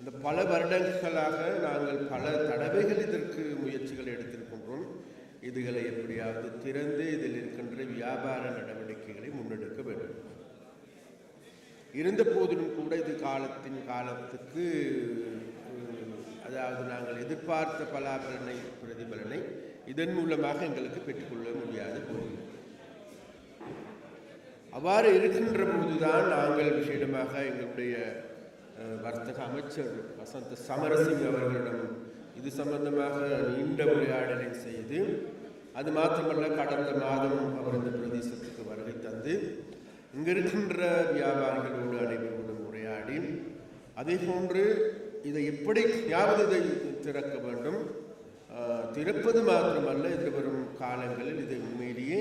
இந்த பல வருடங்களாக நாங்கள் பல தடவைகள் இதற்கு முயற்சிகள் எடுத்திருக்கின்றோம். இதுகளை எப்படியாவது திறந்து இதில் இருக்கின்ற வியாபார நடவடிக்கைகளை முன்னெடுக்க வேண்டும். இருந்த போதிலும் கூட இது காலத்தின் காலத்துக்கு அதாவது நாங்கள் எதிர்பார்த்த பலாபலனை பிரதிபலனை இதன் மூலமாக எங்களுக்கு பெற்றுக்கொள்ள முடியாது போகிறது அவ்வாறு இருக்கின்ற போதுதான் நாங்கள் விஷயமாக எங்களுடைய வர்த்தக அமைச்சர் வசந்த சமரசிங் அவர்களிடம் இது சம்பந்தமாக நீண்ட உரையாடலை செய்து அது மாத்திரமல்ல கடந்த மாதம் அவர் இந்த பிரதேசத்துக்கு வருகை தந்து இங்கே இருக்கின்ற வியாபாரிகளோடு அனைவரோடும் உரையாடி அதே போன்று இதை எப்படி யாவது இதை திறக்க வேண்டும் திறப்பது மாத்திரமல்ல எதிர்வரும் காலங்களில் இதை உண்மையிலேயே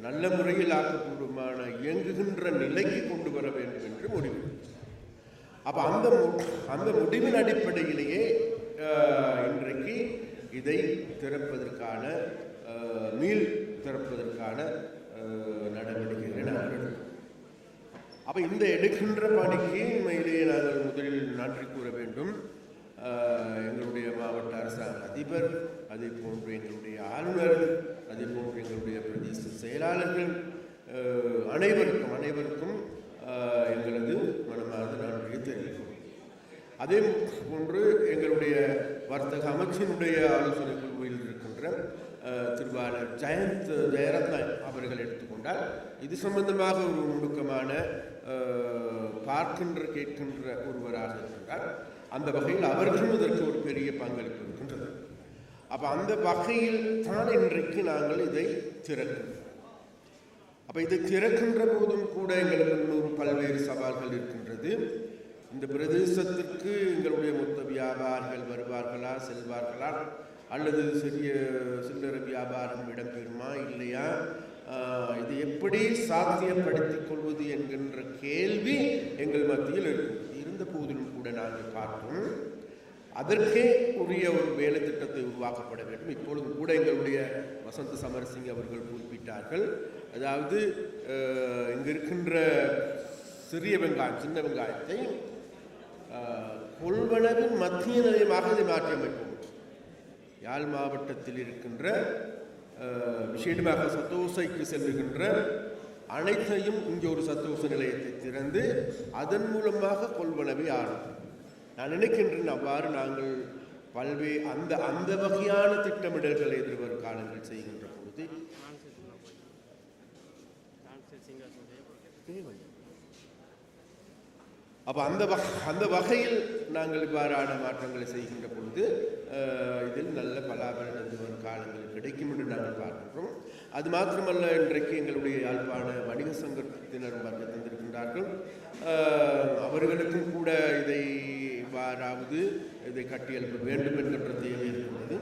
நல்ல முறையில் ஆக்கப்பூர்வமான இயங்குகின்ற நிலைக்கு கொண்டு வர வேண்டும் என்று முடிவு. அப்போ அந்த அந்த முடிவின் அடிப்படையிலேயே இன்றைக்கு இதை திறப்பதற்கான மீள் திறப்பதற்கான நடவடிக்கைகளை நாங்கள் எடுக்கிறோம். அப்போ இந்த எடுக்கின்ற பணிக்கு உண்மையிலேயே நாங்கள் முதலில் நன்றி கூற வேண்டும் எங்களுடைய மாவட்ட அரசாங்க அதிபர் அதே போன்று எங்களுடைய ஆளுநர் அதே போன்று எங்களுடைய பிரதேச செயலாளர்கள் அனைவருக்கும் அனைவருக்கும் எங்களது மனமார்ந்த நன்றியை தெரிவிக்கும் அதே போன்று எங்களுடைய வர்த்தக அமைச்சினுடைய ஆலோசனை குழுவில் இருக்கின்ற திருவாளர் ஜெயந்த் ஜெயரத்ன அவர்கள் எடுத்துக்கொண்டால் இது சம்பந்தமாக ஒரு நுணுக்கமான பார்க்கின்ற கேட்கின்ற ஒருவராக இருக்கின்றார் அந்த வகையில் அவர்களும் இதற்கு ஒரு பெரிய பங்களிப்பு இருக்கின்றது. அப்போ அந்த வகையில் தான் இன்றைக்கு நாங்கள் இதை திறக்கிறோம். அப்போ இதை திறக்கின்ற போதும் கூட எங்களுக்கு இன்னொரு பல்வேறு சவால்கள் இருக்கின்றது. இந்த பிரதேசத்திற்கு எங்களுடைய மொத்த வியாபாரிகள் வருவார்களா செல்வார்களா? அல்லது சிறிய சில்லறை வியாபாரம் இடம்பெறுமா இல்லையா? இது எப்படி சாத்தியப்படுத்திக் கொள்வது என்கின்ற கேள்வி எங்கள் மத்தியில் இருக்கும் இருந்த போதிலும் கூட நாங்கள் பார்ப்போம் அதற்கே உரிய ஒரு வேலை திட்டத்தை உருவாக்கப்பட வேண்டும். இப்பொழுது கூட எங்களுடைய வசந்த சமரசிங் அவர்கள் குறிப்பிட்டார்கள். அதாவது இங்கே இங்கு இருக்கின்ற சிறிய வெங்காயம் சின்ன வெங்காயத்தை கொள்வனவின் மத்திய நிலையமாக இதை மாற்றியமைப்போம் யாழ் மாவட்டத்தில் இருக்கின்ற விசேடமாக சத்தோசைக்கு செல்லுகின்ற அனைத்தையும் இங்கே ஒரு சத்தோச நிலையத்தை திறந்து அதன் மூலமாக கொள்வனவை ஆடும் நான் நினைக்கின்றேன் அவ்வாறு நாங்கள் பல்வே அந்த அந்த வகையான திட்டமிடல்களை எதிர்வரும் காலங்கள் செய்கின்ற பொழுது அப்போ அந்த வக அந்த வகையில் நாங்கள் இவ்வாறான மாற்றங்களை செய்கின்ற பொழுது இதில் நல்ல பலாபலன் எதிர்வரும் காலங்கள் கிடைக்கும் என்று நாங்கள் பார்க்கின்றோம். அது மாத்திரமல்ல இன்றைக்கு எங்களுடைய யாழ்ப்பாண வணிக சங்கத்தினர் வருகை தந்திருக்கின்றார்கள். அவர்களுக்கும் கூட இதை எவ்வாறாவது இதை கட்டியெழுப்ப வேண்டும் என்கின்ற தேவை இருக்கின்றது.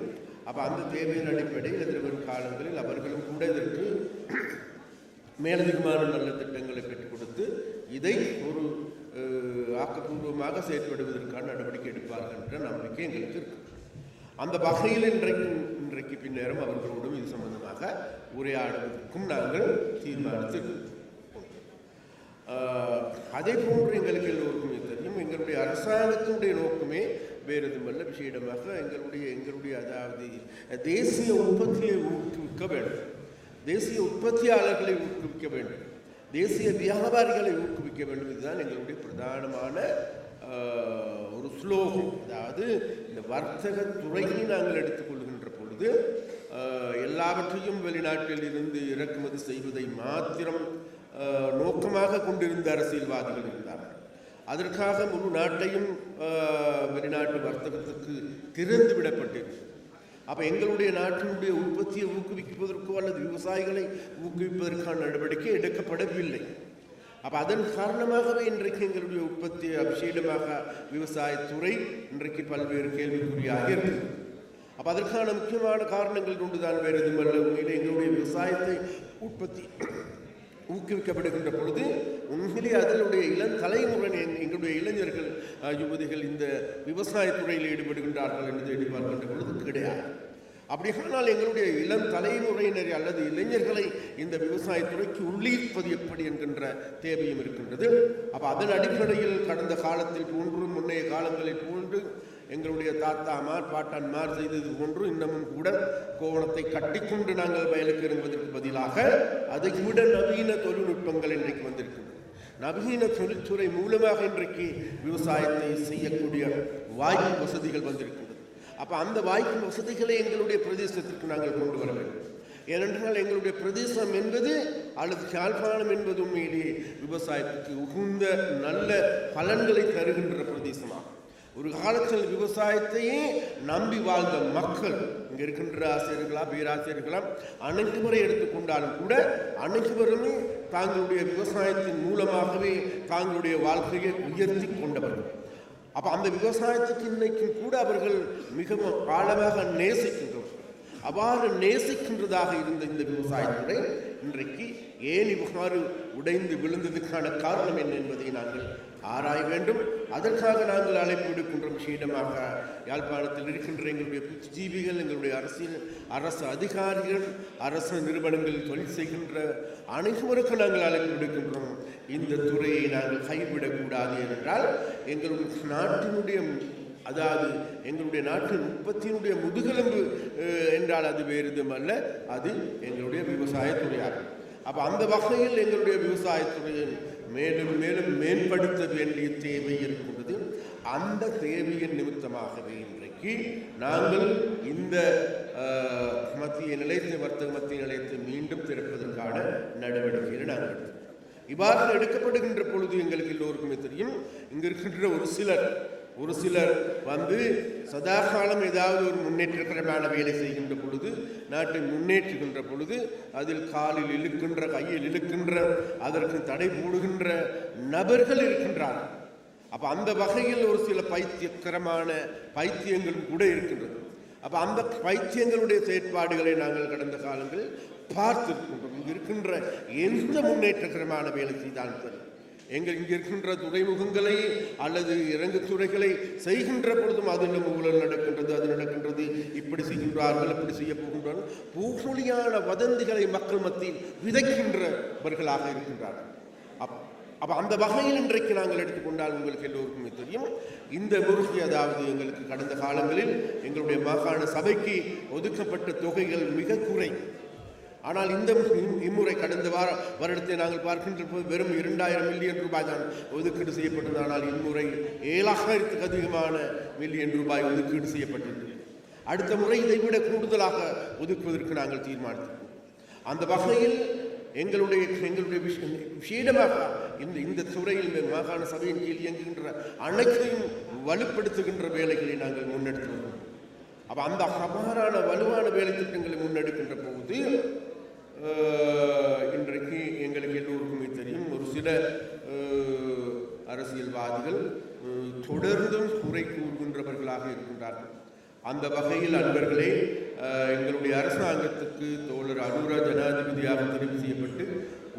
அப்போ அந்த தேவையின் அடிப்படையில் எதிர்வரும் காலங்களில் அவர்களும் கூட இதற்கு மேலதிகமான நல்ல திட்டங்களை பெற்றுக் கொடுத்து இதை ஒரு ஆக்கப்பூர்வமாக செயற்படுவதற்கான நடவடிக்கை எடுப்பார்கள் என்ற நம்பிக்கை எங்களுக்கு இருக்கு. அந்த வகையில் இன்றைக்கு இன்றைக்கு பின்னேரம் அவர்களோடும் இது சம்பந்தமாக உரையாடுவதற்கும் நாங்கள் தீர்மானித்து அதே போன்று எங்களுக்கு எல்லோருக்கும் எங்களுடைய அரசாங்கத்தினுடைய நோக்கமே வேறு எதுவுமல்ல விஷயமாக எங்களுடைய எங்களுடைய அதாவது தேசிய உற்பத்தியை ஊக்குவிக்க வேண்டும். தேசிய உற்பத்தியாளர்களை ஊக்குவிக்க வேண்டும். தேசிய வியாபாரிகளை ஊக்குவிக்க வேண்டும். இதுதான் எங்களுடைய பிரதானமான ஆஹ், ஒரு ஸ்லோகம். அதாவது இந்த வர்த்தக துறையை நாங்கள் எடுத்துக்கொள்கின்ற பொழுது ஆஹ், எல்லாவற்றையும் வெளிநாட்டில் இருந்து இறக்குமதி செய்வதை மாத்திரம் ஆஹ், நோக்கமாக கொண்டிருந்த அரசியல்வாதிகள் இருந்தார்கள். அதற்காக முழு நாட்டையும் வெளிநாட்டு வர்த்தகத்துக்கு திறந்து விடப்பட்டிருக்கிறது அப்போ எங்களுடைய நாட்டினுடைய உற்பத்தியை ஊக்குவிப்பதற்கோ அல்லது விவசாயிகளை ஊக்குவிப்பதற்கான நடவடிக்கை எடுக்கப்படவில்லை. அப்போ அதன் காரணமாகவே இன்றைக்கு எங்களுடைய உற்பத்தி அபிஷேகமாக விவசாயத்துறை இன்றைக்கு பல்வேறு கேள்விக்குறியாக இருக்குது. அப்போ அதற்கான முக்கியமான காரணங்கள் கொண்டுதான் வேறு எதுவும் அல்ல. உண்மையில் எங்களுடைய விவசாயத்தை உற்பத்தி ஊக்குவிக்கப்படுகின்ற பொழுது உண்மையிலே அதனுடைய இளம் தலைமுறை எங்களுடைய இளைஞர்கள் யுவதிகள் இந்த விவசாயத்துறையில் ஈடுபடுகின்றார்கள் என்று எதிர்பார்க்கின்ற பொழுது கிடையாது. அப்படியானால் எங்களுடைய இளம் தலைமுறையினரை அல்லது இளைஞர்களை இந்த விவசாயத்துறைக்கு உள்ளீர்ப்பது எப்படி என்கின்ற தேவையும் இருக்கின்றது. அப்போ அதன் அடிப்படையில் கடந்த காலத்தில் போன்று முன்னைய காலங்களில் போன்று எங்களுடைய தாத்தாமார் பாட்டான்மார் செய்தது போன்று இன்னமும் கூட கோவணத்தை கட்டிக்கொண்டு நாங்கள் வயலுக்கு இறங்குவதற்கு பதிலாக அதை விட நவீன தொழில்நுட்பங்கள் இன்றைக்கு வந்திருக்கின்றன நவீன தொழில்துறை மூலமாக இன்றைக்கு விவசாயத்தை செய்யக்கூடிய வாய்ப்பு வசதிகள் வந்திருக்கின்றது அப்போ அந்த வாய்ப்பு வசதிகளை எங்களுடைய பிரதேசத்திற்கு நாங்கள் கொண்டு வர வேண்டும். ஏனென்றால் எங்களுடைய பிரதேசம் என்பது அல்லது யாழ்ப்பாணம் என்பது உண்மையிலேயே விவசாயத்துக்கு உகுந்த நல்ல பலன்களை தருகின்ற பிரதேசமாகும். ஒரு காலத்தில் விவசாயத்தையே நம்பி வாழ்ந்த மக்கள் இங்கே இருக்கின்ற ஆசிரியர்களா பேராசிரியர்களா முறை எடுத்துக்கொண்டாலும் கூட அனைத்துவருமே தாங்களுடைய விவசாயத்தின் மூலமாகவே தாங்களுடைய வாழ்க்கையை உயர்த்தி கொண்டவர்கள். அப்போ அந்த விவசாயத்துக்கு இன்னைக்கும் கூட அவர்கள் மிகவும் ஆழமாக நேசிக்கின்றவர்கள் அவ்வாறு நேசிக்கின்றதாக இருந்த இந்த விவசாயத்துறை இன்றைக்கு ஏன் இவ்வாறு உடைந்து விழுந்ததுக்கான காரணம் என்ன என்பதை நாங்கள் ஆராய வேண்டும். அதற்காக நாங்கள் அழைப்பு விடுக்கின்றோம் விஷயமாக யாழ்ப்பாணத்தில் இருக்கின்ற எங்களுடைய புத்திஜீவிகள் எங்களுடைய அரசியல் அரசு அதிகாரிகள் அரசு நிறுவனங்கள் தொழில் செய்கின்ற அனைவருக்கும் நாங்கள் அழைப்பு விடுக்கின்றோம் இந்த துறையை நாங்கள் கைவிடக்கூடாது என்றால் எங்களுடைய நாட்டினுடைய அதாவது எங்களுடைய நாட்டின் உற்பத்தியினுடைய முதுகெலும்பு என்றால் அது வேறு அல்ல அது எங்களுடைய விவசாயத்துறையாகும் அப்போ அந்த வகையில் எங்களுடைய விவசாயத்துறையின் மேலும் மேலும் மேம்படுத்த வேண்டிய தேவை இருக்கின்றது அந்த தேவையின் நிமித்தமாகவே இன்றைக்கு நாங்கள் இந்த மத்திய நிலையத்தை வர்த்தக மத்திய நிலையத்தை மீண்டும் திறப்பதற்கான நடவடிக்கைகளை நாங்கள் எடுத்தோம் இவ்வாறு எடுக்கப்படுகின்ற பொழுது எங்களுக்கு எல்லோருக்குமே தெரியும் இங்க இருக்கின்ற ஒரு சிலர் ஒரு சிலர் வந்து சதாகாலம் ஏதாவது ஒரு முன்னேற்றத்திற்கான வேலை செய்கின்ற பொழுது நாட்டை முன்னேற்றுகின்ற பொழுது அதில் காலில் இழுக்கின்ற கையில் இழுக்கின்ற அதற்கு தடை போடுகின்ற நபர்கள் இருக்கின்றார்கள். அப்போ அந்த வகையில் ஒரு சில பைத்தியக்கரமான பைத்தியங்களும் கூட இருக்கின்றது. அப்போ அந்த பைத்தியங்களுடைய செயற்பாடுகளை நாங்கள் கடந்த காலங்களில் பார்த்திருக்கின்றோம். இருக்கின்ற எந்த முன்னேற்றகரமான வேலை செய்தாலும் சரி. எங்கள் இங்கே இருக்கின்ற துறைமுகங்களை அல்லது இறங்கு துறைகளை செய்கின்ற பொழுதும் அது நம்ம ஊழல் நடக்கின்றது அது நடக்கின்றது. இப்படி செய்கின்றார்கள் இப்படி செய்ய போகின்றார்கள். பூமொழியான வதந்திகளை மக்கள் மத்தியில் விதைக்கின்றவர்களாக இருக்கின்றார்கள். அப்- அப்ப அந்த வகையில் இன்றைக்கு நாங்கள் எடுத்துக்கொண்டால் உங்களுக்கு எல்லோருக்குமே தெரியும். இந்த முருகி அதாவது எங்களுக்கு கடந்த காலங்களில் எங்களுடைய மாகாண சபைக்கு ஒதுக்கப்பட்ட தொகைகள் மிக குறை. ஆனால் இந்த இம்- இம்முறை கடந்த வார வருடத்தை நாங்கள் பார்க்கின்ற போது வெறும் இரண்டாயிரம் மில்லியன் ரூபாய் தான் ஒதுக்கீடு செய்யப்பட்டது. ஆனால் இம்முறை ஏழாயிரத்துக்கு அதிகமான மில்லியன் ரூபாய் ஒதுக்கீடு செய்யப்பட்டது அடுத்த முறை இதை விட கூடுதலாக ஒதுக்குவதற்கு நாங்கள் தீர்மானித்தோம். அந்த வகையில் எங்களுடைய எங்களுடைய விஷ- விஷேடமாக இந்த இந்த துறையில் மாகாண சபையின் கீழ் இயங்குகின்ற அனைத்தையும் வலுப்படுத்துகின்ற வேலைகளை நாங்கள் முன்னெடுத்து வருகிறோம் அப்போ அந்த அபாரான வலுவான வேலை திட்டங்களை முன்னெடுக்கின்ற போது இன்றைக்கு எங்களுக்கு எல்லோருக்குமே தெரியும் ஒரு சில அரசியல்வாதிகள் தொடர்ந்தும் குறை கூறுகின்றவர்களாக இருக்கின்றார்கள். அந்த வகையில் அன்பர்களே எங்களுடைய அரசாங்கத்துக்கு தோழர் அனுரா ஜனாதிபதியாக தெரிவு செய்யப்பட்டு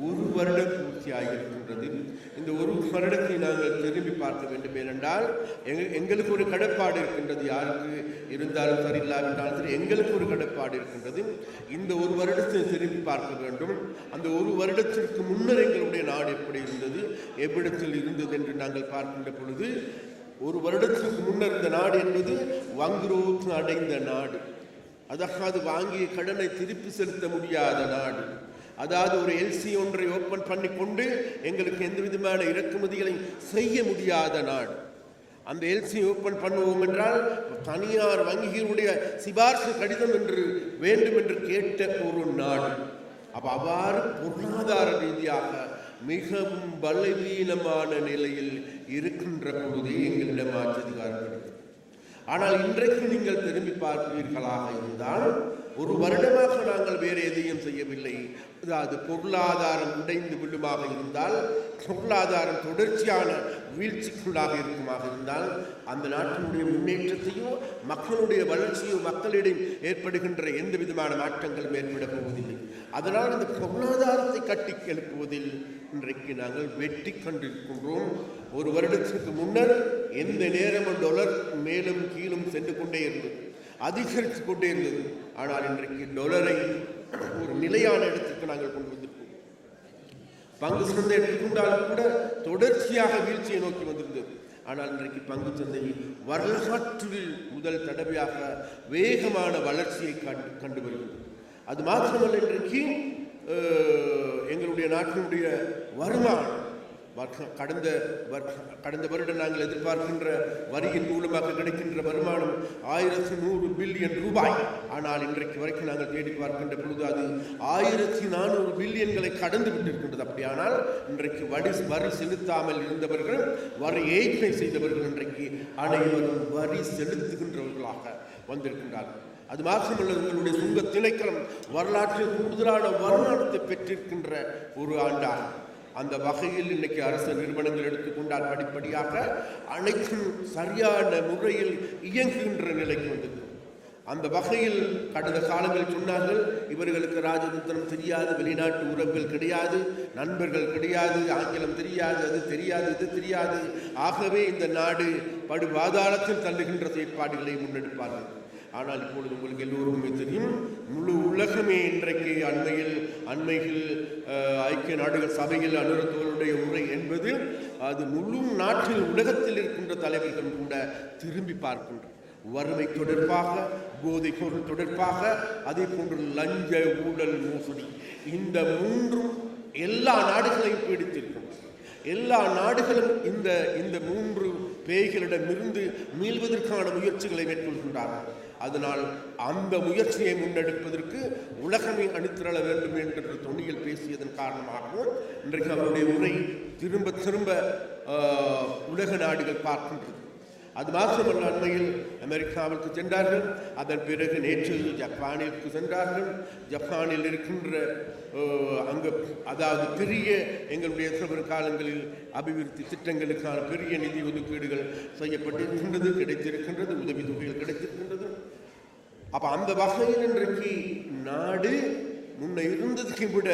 ஒரு வருட பூர்த்தியாக இருக்கின்றது இந்த ஒரு வருடத்தை நாங்கள் திரும்பி பார்க்க வேண்டும். ஏனென்றால் எங்க- எங்களுக்கு ஒரு கடப்பாடு இருக்கின்றது. யாருக்கு இருந்தாலும் சரி இல்லாவிட்டாலும் சரி எங்களுக்கு ஒரு கடப்பாடு இருக்கின்றது. இந்த ஒரு வருடத்தை திரும்பி பார்க்க வேண்டும். அந்த ஒரு வருடத்திற்கு முன்னர் எங்களுடைய நாடு எப்படி இருந்தது எவ்விடத்தில் இருந்தது என்று நாங்கள் பார்க்கின்ற பொழுது ஒரு வருடத்திற்கு முன்னர் இந்த நாடு என்பது வங்குரோத்து அடைந்த நாடு. அதற்காக வாங்கிய கடனை திருப்பி செலுத்த முடியாத நாடு. அதாவது ஒரு எல்சி ஒன்றை ஓப்பன் பண்ணி கொண்டு எங்களுக்கு எந்த விதமான இறக்குமதிகளை செய்ய முடியாத நாடு. அந்த எல்சி ஓப்பன் பண்ணுவோம் என்றால் தனியார் வங்கிகளுடைய சிபார்சு கடிதம் என்று வேண்டும் என்று கேட்ட ஒரு நாடு. அப்போ அவ்வாறு பொருளாதார ரீதியாக மிகவும் பலவீனமான நிலையில் இருக்கின்ற பொழுதே எங்களிடம் ஆட்சி அதிகாரம் ஆனால் இன்றைக்கு நீங்கள் திரும்பி பார்ப்பீர்களாக இருந்தால் ஒரு வருடமாக நாங்கள் வேறு எதையும் செய்யவில்லை. அதாவது பொருளாதாரம் உடைந்து விழுமாக இருந்தால் பொருளாதாரம் தொடர்ச்சியான வீழ்ச்சிக்குள்ளாக இருக்குமாக இருந்தால் அந்த நாட்டினுடைய முன்னேற்றத்தையும் மக்களுடைய வளர்ச்சியும் மக்களிடம் ஏற்படுகின்ற எந்த விதமான மாற்றங்களும் ஏற்பட போவதில்லை. அதனால் இந்த பொருளாதாரத்தை கட்டி எழுப்புவதில் இன்றைக்கு நாங்கள் வெற்றி கண்டிருக்கின்றோம். ஒரு வருடத்திற்கு முன்னர் எந்த நேரமும் டொலர் மேலும் கீழும் சென்று கொண்டே இருந்தது. அதிகரித்து கொண்டே இருந்தது. ஆனால் இன்றைக்கு டொலரை ஒரு நிலையான இடத்துக்கு நாங்கள் கொண்டு வந்திருக்கோம். பங்கு சந்தை எடுத்துக்கொண்டாலும் கூட தொடர்ச்சியாக வீழ்ச்சியை நோக்கி வந்திருந்தது. ஆனால் இன்றைக்கு பங்கு சந்தை வரலாற்றில் முதல் தடவையாக வேகமான வளர்ச்சியை கண்டு கண்டு வருகிறது. அது மாத்திரமல்ல இன்றைக்கு எங்களுடைய நாட்டினுடைய வருமானம் கடந்த கடந்த வருடம் நாங்கள் எதிர்பார்க்கின்ற வரியின் மூலமாக கிடைக்கின்ற வருமானம் ஆயிரத்தி நூறு பில்லியன் ரூபாய். ஆனால் இன்றைக்கு வரைக்கும் நாங்கள் தேடி பார்க்கின்ற பொழுது அது ஆயிரத்தி நானூறு பில்லியன்களை கடந்து விட்டிருக்கின்றது அப்படியானால் இன்றைக்கு வரி வரி செலுத்தாமல் இருந்தவர்கள் வரி ஏய்ப்பை செய்தவர்கள் இன்றைக்கு அனைவரும் வரி செலுத்துகின்றவர்களாக வந்திருக்கின்றார்கள். அது மாத்திரமல்ல உங்களுடைய சுங்க திணைக்களம் வரலாற்றில் கூடுதலான வருமானத்தை பெற்றிருக்கின்ற ஒரு ஆண்டாகும். அந்த வகையில் இன்னைக்கு அரசு நிறுவனங்கள் எடுத்துக்கொண்டால் படிப்படியாக அனைத்தும் சரியான முறையில் இயங்குகின்ற நிலைக்கு வந்தது. அந்த வகையில் கடந்த காலங்களில் சொன்னார்கள் இவர்களுக்கு ராஜதந்திரம் தெரியாது வெளிநாட்டு உறவுகள் கிடையாது நண்பர்கள் கிடையாது ஆங்கிலம் தெரியாது அது தெரியாது இது தெரியாது. ஆகவே இந்த நாடு படு பாதாளத்தில் தள்ளுகின்ற செயற்பாடுகளை முன்னெடுப்பார்கள். ஆனால் இப்பொழுது உங்களுக்கு எல்லோருக்குமே தெரியும் முழு உலகமே இன்றைக்கு அண்மையில் அண்மையில் ஐக்கிய நாடுகள் சபையில் அனுரத்தோருடைய உரை என்பது அது முழு நாட்டில் உலகத்தில் இருக்கின்ற தலைவர்கள் கூட திரும்பி பார்க்கின்றனர். வறுமை தொடர்பாக போதை பொருள் தொடர்பாக அதே போன்று லஞ்ச ஊழல் மோசடி இந்த மூன்றும் எல்லா நாடுகளையும் பீடித்திருக்கும் எல்லா நாடுகளும் இந்த இந்த மூன்று பேய்களிடமிருந்து மீள்வதற்கான முயற்சிகளை மேற்கொள்கின்றார்கள். அதனால் அந்த முயற்சியை முன்னெடுப்பதற்கு உலகமே அணித்திரள வேண்டும் என்கின்ற தொனியில் பேசியதன் காரணமாகவும் இன்றைக்கு அவருடைய உரை திரும்ப திரும்ப உலக நாடுகள் பார்க்கின்றது. அது மாத்திரமல்ல அண்மையில் அமெரிக்காவிற்கு சென்றார்கள். அதன் பிறகு நேற்று ஜப்பானிற்கு சென்றார்கள். ஜப்பானில் இருக்கின்ற அங்கு அதாவது பெரிய எங்களுடைய சிறு காலங்களில் அபிவிருத்தி திட்டங்களுக்கான பெரிய நிதி ஒதுக்கீடுகள் செய்யப்பட்டிருக்கின்றது கிடைத்திருக்கின்றது உதவித்தொகைகள் கிடைத்திருக்கின்றது. அப்ப அந்த வகையில் இன்றைக்கு நாடு முன்ன இருந்ததுக்கு விட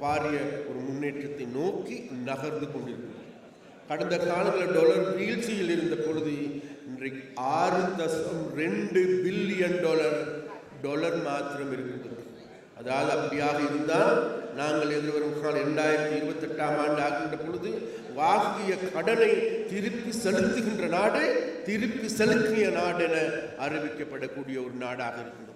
பாரிய ஒரு முன்னேற்றத்தை நோக்கி நகர்ந்து கொண்டிருக்கிறது. கடந்த காலங்களில் டாலர் வீழ்ச்சியில் இருந்த பொழுது இன்றைக்கு ஆறு தசம் ரெண்டு பில்லியன் டாலர் டாலர் மாத்திரம் இருக்கின்றது. அதாவது அப்படியாக இருந்தால் நாங்கள் எதிர்வரும் காலம் இரண்டாயிரத்தி இருபத்தெட்டாம் ஆண்டு ஆகின்ற பொழுது வாங்கிய கடனை திருப்பி செலுத்துகின்ற நாடு திருப்பி செலுத்திய நாடு என அறிவிக்கப்படக்கூடிய ஒரு நாடாக இருக்கின்றது.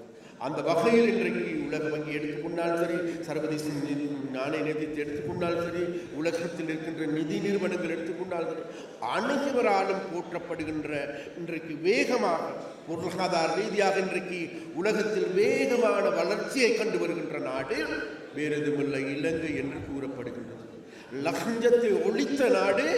அந்த வகையில் இன்றைக்கு உலக வங்கி எடுத்துக்கொண்டாலும் சரி சர்வதேச நிதி நாணய நிதியத்தை எடுத்துக்கொண்டாலும் சரி உலகத்தில் இருக்கின்ற நிதி நிறுவனங்கள் எடுத்துக்கொண்டாலும் சரி அனைவராலும் போற்றப்படுகின்ற இன்றைக்கு வேகமாக பொருளாதார ரீதியாக இன்றைக்கு உலகத்தில் வேகமான வளர்ச்சியை கண்டு வருகின்ற நாடு வேறு எதுவுமில்லை இலங்கை என்று கூறப்படுகின்றது. லஞ்சத்தை ஒழித்த நாடு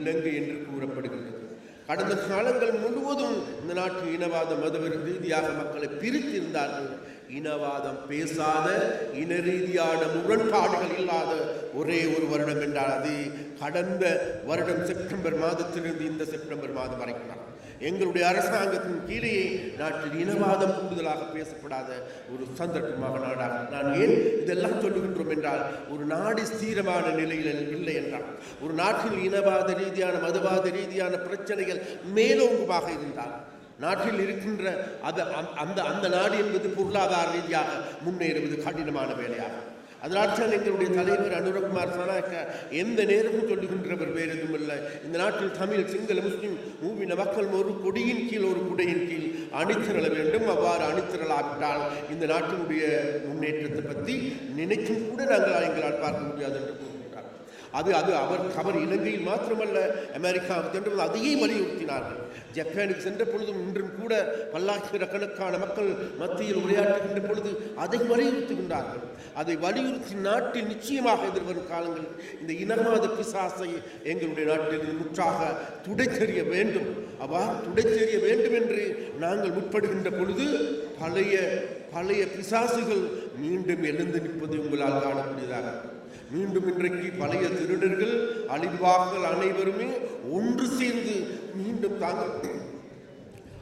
இலங்கை என்று கூறப்படுகின்றது. கடந்த காலங்கள் முழுவதும் இந்த நாட்டு இனவாத மதவெறி ரீதியாக மக்களை பிரித்திருந்தார்கள் இனவாதம் பேசாத இன ரீதியான முரண்பாடுகள் இல்லாத ஒரே ஒரு வருடம் என்றால் அது கடந்த வருடம் செப்டம்பர் மாதத்திலிருந்து இந்த செப்டம்பர் மாதம் வரைக்கும் எங்களுடைய அரசாங்கத்தின் கீழே நாட்டில் இனவாதம் கூடுதலாக பேசப்படாத ஒரு சந்தர்ப்பமாக நாடாக நான் ஏன் இதெல்லாம் சொல்லுகின்றோம் என்றால் ஒரு நாடு ஸ்தீரமான நிலையில் இல்லை என்றால் ஒரு நாட்டில் இனவாத ரீதியான மதுவாத ரீதியான பிரச்சனைகள் மேலோங்குமாக இருந்தால் நாட்டில் இருக்கின்ற அது அந்த அந்த நாடு என்பது பொருளாதார ரீதியாக முன்னேறுவது கடினமான வேலையாகும். அதனால் தான் எங்களுடைய தலைவர் அனுரகுமார் சனாக்க எந்த நேரமும் சொல்லுகின்றவர் வேறு எதுவும் இல்லை இந்த நாட்டில் தமிழ் சிங்கள முஸ்லீம் மூவின மக்கள் ஒரு கொடியின் கீழ் ஒரு குடையின் கீழ் அணித்திரள வேண்டும். அவ்வாறு அணித்திரளாவிட்டால் இந்த நாட்டினுடைய முன்னேற்றத்தை பற்றி நினைக்கும் கூட நாங்கள் எங்களால் பார்க்க முடியாது என்று அது அது அவர் அவர் இலங்கையில் மாத்திரமல்ல அமெரிக்காவுக்கு சென்ற பொழுது அதையே வலியுறுத்தினார்கள் ஜப்பானுக்கு சென்ற பொழுதும் இன்றும் கூட பல்லாயிரக்கணக்கான மக்கள் மத்தியில் உரையாற்றுகின்ற பொழுது அதை வலியுறுத்துகின்றார்கள் அதை வலியுறுத்தி நாட்டில் நிச்சயமாக எதிர்வரும் காலங்களில் இந்த இனவாத பிசாசை எங்களுடைய நாட்டில் முற்றாக துடைத்தெறிய வேண்டும் அவ்வாறு துடைத்தெறிய வேண்டும் என்று நாங்கள் முற்படுகின்ற பொழுது பழைய பழைய பிசாசுகள் மீண்டும் எழுந்து நிற்பது உங்களால் காணக்கூடியதாக இருக்கும். மீண்டும் இன்றைக்கு பழைய திருடர்கள் அழிவாக்கள் அனைவருமே ஒன்று சேர்ந்து மீண்டும் தாங்கள்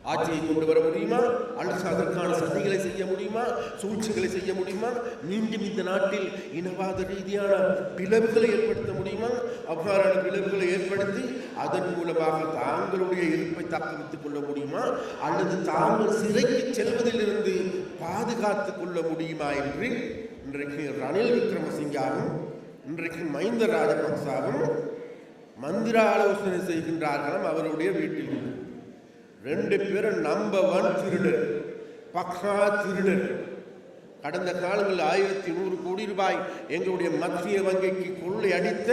ஆட்சியை கொண்டு வர முடியுமா? அல்லது அதற்கான சதிகளை செய்ய முடியுமா? சூழ்ச்சிகளை செய்ய முடியுமா? மீண்டும் இந்த நாட்டில் இனவாத ரீதியான பிளவுகளை ஏற்படுத்த முடியுமா? அவ்வாறான பிளவுகளை ஏற்படுத்தி அதன் மூலமாக தாங்களுடைய இருப்பை தக்க வைத்துக் கொள்ள முடியுமா? அல்லது தாங்கள் சிறைக்கு செல்வதிலிருந்து பாதுகாத்துக் கொள்ள முடியுமா என்று இன்றைக்கு ரணில் விக்ரமசிங்காவும் இன்றைக்கு மைந்த ராஜபக்சாவும் மந்திர ஆலோசனை செய்கின்றார்களாம் அவருடைய வீட்டில். ரெண்டு பேரும் நம்பர் ஒன் திருடர் பக்கா திருடர். கடந்த காலங்களில் ஆயிரத்தி நூறு கோடி ரூபாய் எங்களுடைய மத்திய வங்கிக்கு கொள்ளை அடித்த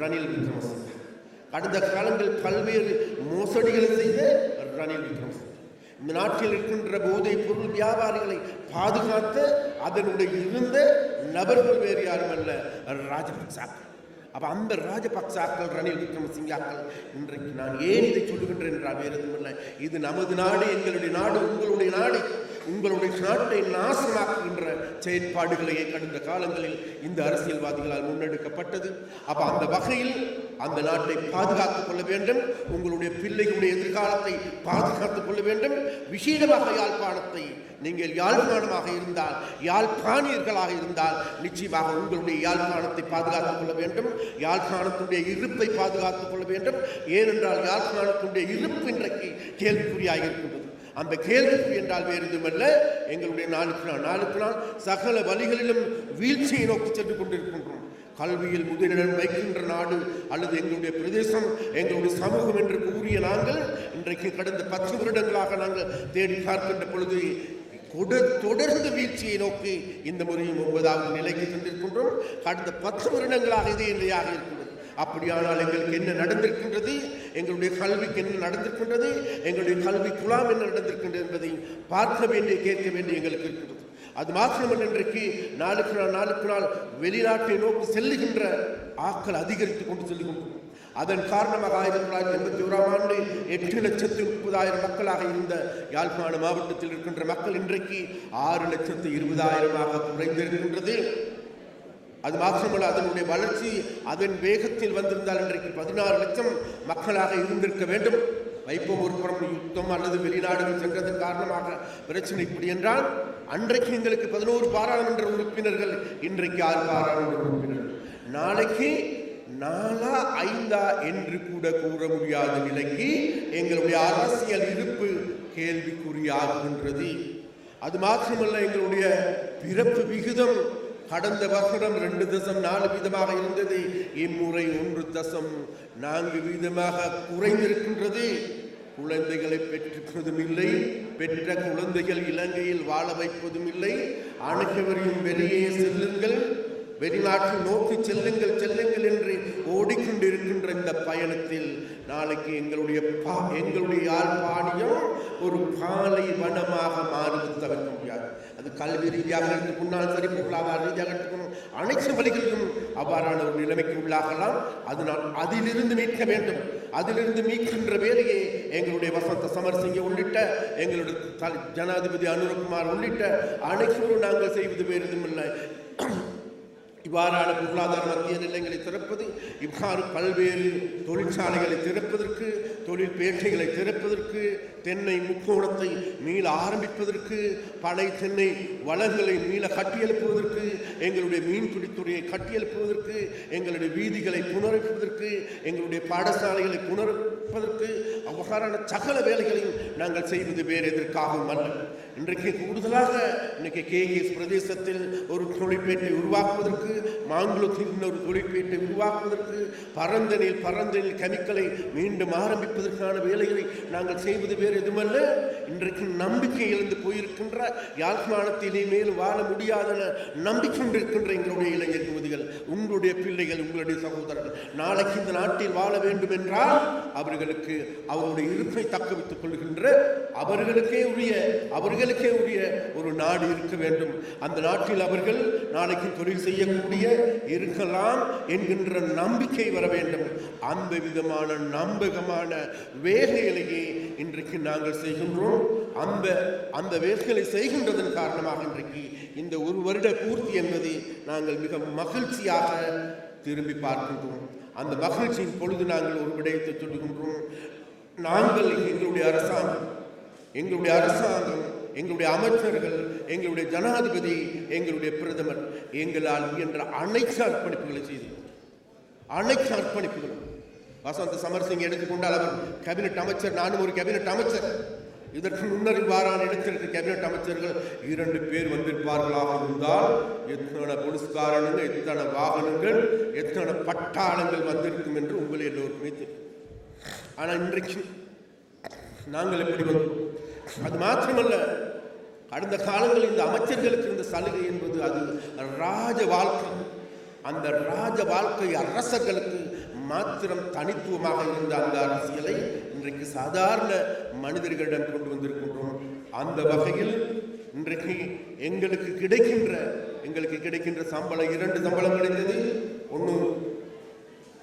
ரணில் விக்ரமசிங்க. கடந்த காலங்களில் பல்வேறு மோசடிகளை செய்த ரணில் விக்ரமசிங்க. நாட்டில் இருக்கின்ற போதைப் பொருள் வியாபாரிகளை பாதுகாத்த அதனுடைய இருந்த நபர்கள் வேறு யாரும் அல்ல ராஜபக்சாக்கள். அப்போ அந்த ராஜபக்சாக்கள் ரணில் விக்ரமசிங்காக்கள் இன்றைக்கு நான் ஏன் இதை சொல்லுகின்றேன் என்றால் வேறு எதுவுமில்லை இது நமது நாடு எங்களுடைய நாடு உங்களுடைய நாடு உங்களுடைய நாட்டை நாசமாக்குகின்ற செயற்பாடுகளையே கடந்த காலங்களில் இந்த அரசியல்வாதிகளால் முன்னெடுக்கப்பட்டது. அப்போ அந்த வகையில் அந்த நாட்டை பாதுகாத்துக் கொள்ள வேண்டும். உங்களுடைய பிள்ளைகளுடைய எதிர்காலத்தை பாதுகாத்துக் கொள்ள வேண்டும். விசேடமாக யாழ்ப்பாணத்தை நீங்கள் யாழ்ப்பாணமாக இருந்தால் யாழ்ப்பாணியர்களாக இருந்தால் நிச்சயமாக உங்களுடைய யாழ்ப்பாணத்தை பாதுகாத்துக் கொள்ள வேண்டும். யாழ்ப்பாணத்துடைய இருப்பை பாதுகாத்துக் கொள்ள வேண்டும். ஏனென்றால் யாழ்ப்பாணத்துடைய இருப்பு இன்றைக்கு கேள்விக்குறியாக இருக்கின்றது. அந்த கேள்விக்குறி என்றால் வேறு எதுவுமல்ல. எங்களுடைய நாளுக்கு நாள் நாளுக்கு நாள் சகல வழிகளிலும் வீழ்ச்சியை நோக்கி சென்று கொண்டிருக்கின்றோம். கல்வியில் முதலிடம் வைக்கின்ற நாடு அல்லது எங்களுடைய பிரதேசம் எங்களுடைய சமூகம் என்று கூறிய நாங்கள் இன்றைக்கு கடந்த பத்து வருடங்களாக நாங்கள் தேடி பார்க்கின்ற பொழுது தொடர்ந்து வீழ்ச்சியை நோக்கி இந்த முறையும் ஒன்பதாவது நிலைக்கு சென்றிருக்கின்றோம் கடந்த பத்து வருடங்களாக இதே நிலையாக இருக்கின்றது அப்படியானால் எங்களுக்கு என்ன நடந்திருக்கின்றது? எங்களுடைய கல்விக்கு என்ன நடந்திருக்கின்றது? எங்களுடைய கல்வி குழாம் என்ன நடந்திருக்கின்றது என்பதை பார்க்க வேண்டிய கேட்க வேண்டிய எங்களுக்கு இருக்கின்றது அது மாத்திரமல்ல இன்றைக்கு நாளுக்கு நாள் நாளுக்கு நாள் வெளிநாட்டை நோக்கி செல்லுகின்ற ஆக்கள் அதிகரித்து கொண்டு செல்லுகின்றன. அதன் காரணமாக ஆயிரத்தி தொள்ளாயிரத்தி எண்பத்தி ஓராம் ஆண்டு எட்டு லட்சத்து முப்பதாயிரம் மக்களாக இருந்த யாழ்ப்பாண மாவட்டத்தில் இருக்கின்ற மக்கள் இன்றைக்கு ஆறு லட்சத்து இருபதாயிரமாக குறைந்திருக்கின்றது. அது மாத்திரமல்ல அதனுடைய வளர்ச்சி அதன் வேகத்தில் வந்திருந்தால் இன்றைக்கு பதினாறு லட்சம் மக்களாக இருந்திருக்க வேண்டும். வைப்போம் ஒரு புறம் யுத்தம் அல்லது வெளிநாடுகள் சென்றதன் காரணமாக பிரச்சனை இப்படி என்றால் அன்றைக்கு எங்களுக்கு பதினோரு பாராளுமன்ற உறுப்பினர்கள் இன்றைக்கு ஆறு பாராளுமன்ற உறுப்பினர்கள். நாளைக்கு நாலா ஐந்தா என்று கூட கூற முடியாத நிலைக்கு எங்களுடைய அரசியல் இருப்பு கேள்விக்குறியாகின்றது அது மாத்திரமல்ல எங்களுடைய பிறப்பு விகிதம் கடந்த வருடம் ரெண்டு தசம் நாலு வீதமாக இருந்தது. இம்முறை ஒன்று தசம் நான்கு வீதமாக குறைந்திருக்கின்றது. குழந்தைகளை பெற்றுவதும் இல்லை. பெற்ற குழந்தைகள் இலங்கையில் வாழ வைப்பதும் இல்லை. அனைவரையும் வெளியே செல்லுங்கள். வெளிநாட்டு நோக்கி செல்லுங்கள் செல்லுங்கள் என்று ஓடிக்கொண்டிருக்கின்ற இந்த பயணத்தில் நாளைக்கு எங்களுடைய பா- எங்களுடைய யாழ்ப்பாணியம் ஒரு பாலை வனமாக மாறுவது தவிர்க்க முடியாது. அது கல்வி ரீதியாக இருந்து முன்னால் சரி பொருளாதார ரீதியாக இருக்கணும் அனைத்து வழிகளிலும் அவ்வாறான ஒரு நிலைமைக்கு உள்ளாகலாம். அதனால் அதிலிருந்து மீட்க வேண்டும். அதிலிருந்து மீட்கின்ற வேலையை எங்களுடைய வசந்த சமரசிங்க உள்ளிட்ட எங்களுடைய ஜனாதிபதி அனுரகுமார் உள்ளிட்ட அனைவரும் நாங்கள் செய்வது வேறு இல்லை. இவ்வாறான பொருளாதார மத்திய நிலையங்களை திறப்பது இவ்வாறு பல்வேறு தொழிற்சாலைகளை திறப்பதற்கு தொழில் பேட்டைகளை திறப்பதற்கு தென்னை முக்கோணத்தை மீள ஆரம்பிப்பதற்கு பனை தென்னை வளங்களை மீள கட்டியெழுப்புவதற்கு எங்களுடைய மீன்பிடித்துறையை கட்டியெழுப்புவதற்கு எங்களுடைய வீதிகளை புனரமைப்பதற்கு எங்களுடைய பாடசாலைகளை புனரமைப்பதற்கு அவ்வகாரான சகல வேலைகளையும் நாங்கள் செய்வது வேறு எதற்காகவும் அல்ல. இன்றைக்கு கூடுதலாக இன்னைக்கு கேஎஸ் பிரதேசத்தில் ஒரு தொழிற்பேட்டை உருவாக்குவதற்கு மாங்குளத்தில் இன்னொரு தொழிற்பேட்டை உருவாக்குவதற்கு பரந்தனில் பரந்தனில் கெமிக்கலை மீண்டும் ஆரம்பிப்பதற்கான வேலைகளை நாங்கள் செய்வது வேறு எதுமல்ல இன்றைக்கு நம்பிக்கை இழந்து போயிருக்கின்ற யாழ்ப்பாணத்தில் மேலும் வாழ முடியாதென நம்பிக்கொண்டிருக்கின்ற எங்களுடைய இளைஞர் யுவதிகள் உங்களுடைய பிள்ளைகள் உங்களுடைய சகோதரர்கள் நாளைக்கு இந்த நாட்டில் வாழ வேண்டும் என்றால் அவர்களுக்கு அவருடைய இருப்பை தக்க வைத்துக் கொள்கின்ற அவர்களுக்கே உரிய அவர்கள் அவர்களுக்கே உரிய ஒரு நாடு இருக்க வேண்டும். அந்த நாட்டில் அவர்கள் நாளைக்கு தொழில் செய்யக்கூடிய இருக்கலாம் என்கின்ற நம்பிக்கை வர வேண்டும். அந்த விதமான நம்பகமான வேலைகளையே இன்றைக்கு நாங்கள் செய்கின்றோம். அந்த அந்த வேலைகளை செய்கின்றதன் காரணமாக இன்றைக்கு இந்த ஒரு வருட பூர்த்தி என்பதை நாங்கள் மிக மகிழ்ச்சியாக திரும்பி பார்க்கின்றோம். அந்த மகிழ்ச்சியின் பொழுது நாங்கள் ஒரு விடயத்தை சொல்லுகின்றோம். நாங்கள் எங்களுடைய அரசாங்கம் எங்களுடைய அரசாங்கம் எங்களுடைய அமைச்சர்கள் எங்களுடைய ஜனாதிபதி எங்களுடைய பிரதமர் எங்களால் என்ற அனைத்து அர்ப்பணிப்புகளை செய்தோம் அனைத்து அர்ப்பணிப்புகளும். வசந்த சமர்சிங் எடுத்துக்கொண்டால் அவர் கேபினட் அமைச்சர் நானும் ஒரு கேபினட் அமைச்சர். இதற்கு முன்னர் இவ்வாறான இடத்திற்கு கேபினட் அமைச்சர்கள் இரண்டு பேர் வந்திருப்பார்களாக இருந்தால் எத்தனை போலீஸ்காரனுங்க எத்தனை வாகனங்கள் எத்தனை பட்டாளங்கள் வந்திருக்கும் என்று உங்களை எல்லோருக்குமே தெரியும். ஆனால் இன்றைக்கு நாங்கள் எப்படி வந்தோம்? அது மாத்திரமல்ல கடந்த காலங்களில் இந்த அமைச்சர்களுக்கு இந்த சலுகை என்பது அது ராஜ வாழ்க்கை. அந்த ராஜ வாழ்க்கை அரசர்களுக்கு மாத்திரம் தனித்துவமாக இருந்த அந்த அரசியலை இன்றைக்கு சாதாரண மனிதர்களிடம் கொண்டு வந்திருக்கின்றோம். அந்த வகையில் இன்றைக்கு எங்களுக்கு கிடைக்கின்ற எங்களுக்கு கிடைக்கின்ற சம்பளம் இரண்டு சம்பளம் கிடைத்தது. ஒன்று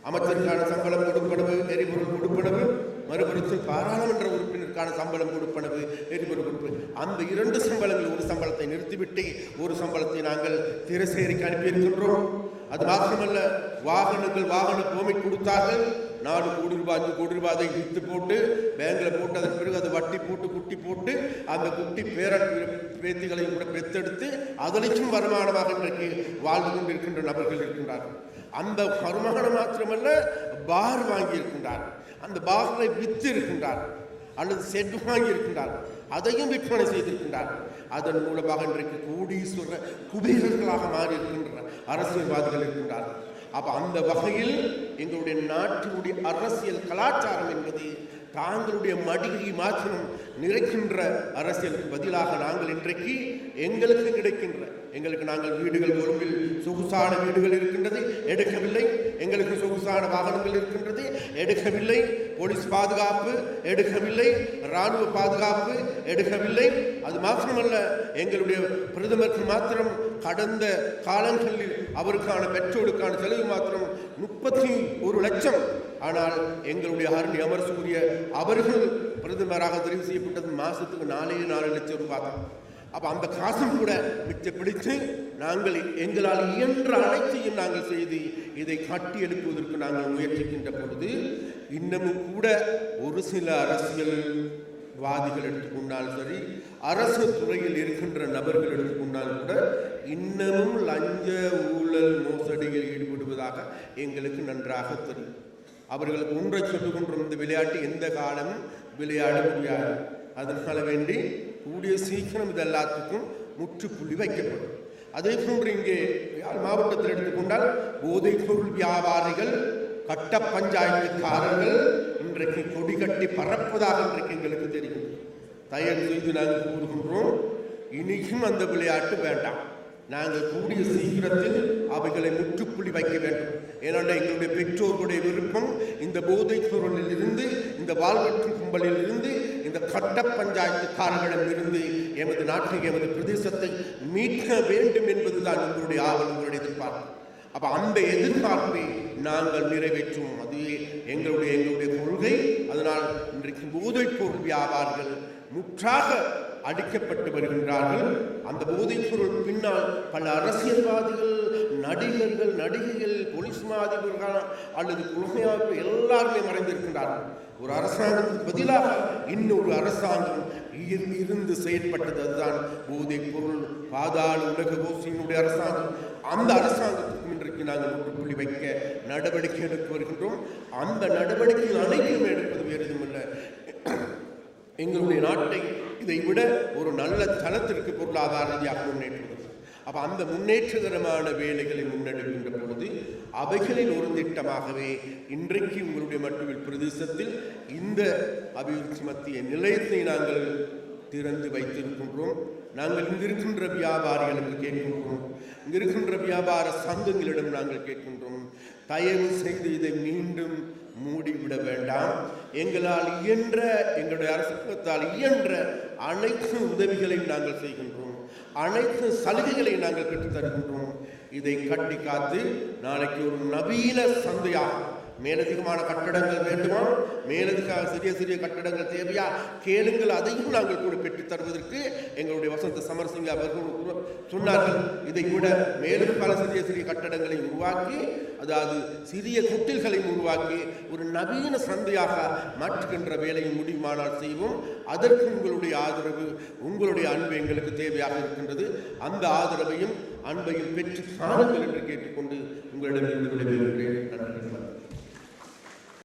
அமைச்சருக்கான சம்பளம் கொடுப்பனவு எரிபொருள் கொடுப்பனவு மறுபுறத்தில் பாராளுமன்ற உறுப்பினருக்கான சம்பளம் கொடுப்பனவு எரிபொருள் கொடுப்பு அந்த இரண்டு சம்பளங்கள் ஒரு சம்பளத்தை நிறுத்திவிட்டு ஒரு சம்பளத்தை நாங்கள் திரசேரிக்கு அனுப்பியிருக்கின்றோம் அது மாத்திரமல்ல வாகனங்கள் வாகன கோமை கொடுத்தார்கள். நாலு கோடி ரூபாய் அஞ்சு கோடி ரூபாய் அதை வித்து போட்டு பேங்கில் போட்டு அதன் பிறகு அதை வட்டி போட்டு குட்டி போட்டு அந்த குட்டி பேரன் பேத்திகளையும் கூட பெத்தெடுத்து அதனைக்கும் வருமானமாக இன்றைக்கு வாழ்ந்து கொண்டிருக்கின்ற நபர்கள் இருக்கின்றார்கள். அந்த வருமானம் மாத்திரமல்ல பார் வாங்கி இருக்கின்றார்கள். அந்த பாகங்களை வித்து இருக்கின்றார் அல்லது செட் வாங்கி இருக்கின்றார் அதையும் விற்பனை செய்திருக்கின்றார். அதன் மூலமாக இன்றைக்கு கோடீஸ்வர குபேரர்களாக மாறி இருக்கின்ற அரசியல்வாதிகள் இருக்கின்றார்கள். அப்போ அந்த வகையில் எங்களுடைய நாட்டினுடைய அரசியல் கலாச்சாரம் என்பது தாங்களுடைய மடியை மாத்திரம் நிறைக்கின்ற அரசியலுக்கு பதிலாக நாங்கள் இன்றைக்கு எங்களுக்கு கிடைக்கின்ற எங்களுக்கு நாங்கள் வீடுகள் கொழும்பில் சொகுசான வீடுகள் இருக்கின்றது எடுக்கவில்லை. எங்களுக்கு சொகுசான வாகனங்கள் இருக்கின்றது எடுக்கவில்லை. போலீஸ் பாதுகாப்பு எடுக்கவில்லை. இராணுவ பாதுகாப்பு எடுக்கவில்லை. அது மாத்திரமல்ல எங்களுடைய பிரதமருக்கு மாத்திரம் கடந்த காலங்களில் அவருக்கான பெற்றோருக்கான செலவு மாத்திரம் முப்பத்தி ஒரு லட்சம். ஆனால் எங்களுடைய அருணி அமர் சூரிய அவர்கள் பிரதமராக தெரிவு செய்யப்பட்டது மாதத்துக்கு நாலே நாலு லட்சம் ரூபாய் தான். அப்போ அந்த காசும் கூட மிச்ச பிடித்து நாங்கள் எங்களால் இயன்ற அனைத்தையும் நாங்கள் செய்து இதை காட்டி எழுப்புவதற்கு நாங்கள் முயற்சிக்கின்ற பொழுது இன்னமும் கூட ஒரு சில அரசியல் வாதிகள் எடுத்துக்கொண்டாலும் சரி அரசு துறையில் இருக்கின்ற நபர்கள் எடுத்துக்கொண்டாலும் கூட இன்னமும் லஞ்ச ஊழல் மோசடியில் ஈடுபடுவதாக எங்களுக்கு நன்றாக தெரியும். அவர்களுக்கு ஒன்றை சொல்லுகின்ற இந்த விளையாட்டு எந்த காலமும் விளையாட முடியாது. அதனால வேண்டி கூடிய சீக்கிரம் இது எல்லாத்துக்கும் முற்றுப்புள்ளி வைக்கப்படும். அதே போன்று இங்கே யாழ் மாவட்டத்தில் எடுத்துக்கொண்டால் போதைப் பொருள் வியாபாரிகள் கட்ட பஞ்சாயத்துக்காரர்கள் இன்றைக்கு கொடி கட்டி பறப்பதாக இன்றைக்கு எங்களுக்கு தெரியும் தயவு செய்து நாங்கள் கூறுகின்றோம் இனியும் அந்த விளையாட்டு வேண்டாம். நாங்கள் கூடிய சீக்கிரத்தில் அவைகளை முற்றுப்புள்ளி வைக்க வேண்டும். ஏனென்றால் எங்களுடைய பெற்றோர்களுடைய விருப்பம் இந்த போதைப் பொருளில் இருந்து இந்த வாழ்வற்று கும்பலில் இருந்து இந்த கட்ட பஞ்சாயத்துக்காரர்களிடம் இருந்து எமது நாட்டை எமது பிரதேசத்தை மீட்க வேண்டும் என்பதுதான் எங்களுடைய ஆவல் உங்களுடைய எதிர்பார்ப்பு. அப்ப அந்த எதிர்பார்ப்பை நாங்கள் நிறைவேற்றுவோம். அது எங்களுடைய எங்களுடைய கொள்கை. அதனால் இன்றைக்கு போதைப்பொருள் வியாபாரிகள் முற்றாக அடிக்கப்பட்டு வருகின்றார்கள். அந்த போதைப்பொருள் பின்னால் பல அரசியல்வாதிகள் நடிகர்கள் நடிகைகள் போலீஸ் மாதிபர்கள் அல்லது குழுமையாக எல்லாருமே மறைந்திருக்கின்றார்கள். ஒரு அரசாங்கத்துக்கு பதிலாக இன்னொரு அரசாங்கம் இருந்து செயற்பட்டது. அதுதான் போதைப் பொருள் பாதாள உலக கோசியினுடைய அரசாங்கம். அந்த அரசாங்கத்துக்கும் இன்றைக்கு நாங்கள் முற்றுப்புள்ளி வைக்க நடவடிக்கை எடுத்து வருகின்றோம். அந்த நடவடிக்கையில் அனைத்தும் எடுப்பது வேறு எதுவுமில்லை எங்களுடைய நாட்டை இதை விட ஒரு நல்ல தளத்திற்கு பொருளாதார ரீதியாக முன்னேற்றுவது அப்போ அந்த முன்னேற்றகரமான வேலைகளை முன்னெடுக்கின்ற பொழுது அவைகளின் ஒரு திட்டமாகவே இன்றைக்கு உங்களுடைய மட்டுமில் பிரதேசத்தில் இந்த அபிவிருத்தி மத்திய நிலையத்தை நாங்கள் திறந்து வைத்திருக்கின்றோம். நாங்கள் இங்கிருக்கின்ற வியாபாரிகளுக்கு கேட்கின்றோம். இங்கிருக்கின்ற வியாபார சங்கங்களிடம் நாங்கள் கேட்கின்றோம். தயவு செய்து இதை மீண்டும் மூடிவிட வேண்டாம். எங்களால் இயன்ற எங்களுடைய அரசாங்கத்தால் இயன்ற அனைத்து உதவிகளையும் நாங்கள் செய்கின்றோம். அனைத்து சலுகைகளை நாங்கள் பெற்றுத் தருகின்றோம் இதை கட்டி காத்து நாளைக்கு ஒரு நவீன சந்தையாக மேலதிகமான கட்டடங்கள் வேண்டுமா? மேலதிக சிறிய சிறிய கட்டடங்கள் தேவையா? கேளுங்கள் அதையும் நாங்கள் கூட பெற்றுத் தருவதற்கு எங்களுடைய வசந்த சமரசிங்க அவர்கள் சொன்னார்கள். இதை விட மேலும் பல சிறிய சிறிய கட்டடங்களை உருவாக்கி அதாவது சிறிய குட்டில்களை உருவாக்கி ஒரு நவீன சந்தையாக மாற்றுகின்ற வேலையை முடியுமானால் செய்வோம். அதற்கு உங்களுடைய ஆதரவு உங்களுடைய அன்பு எங்களுக்கு தேவையாக இருக்கின்றது. அந்த ஆதரவையும் அன்பையும் பெற்று தாருங்கள் என்று கேட்டுக்கொண்டு உங்களிடம் இருந்து விடைபெறுகிறேன். நன்றி.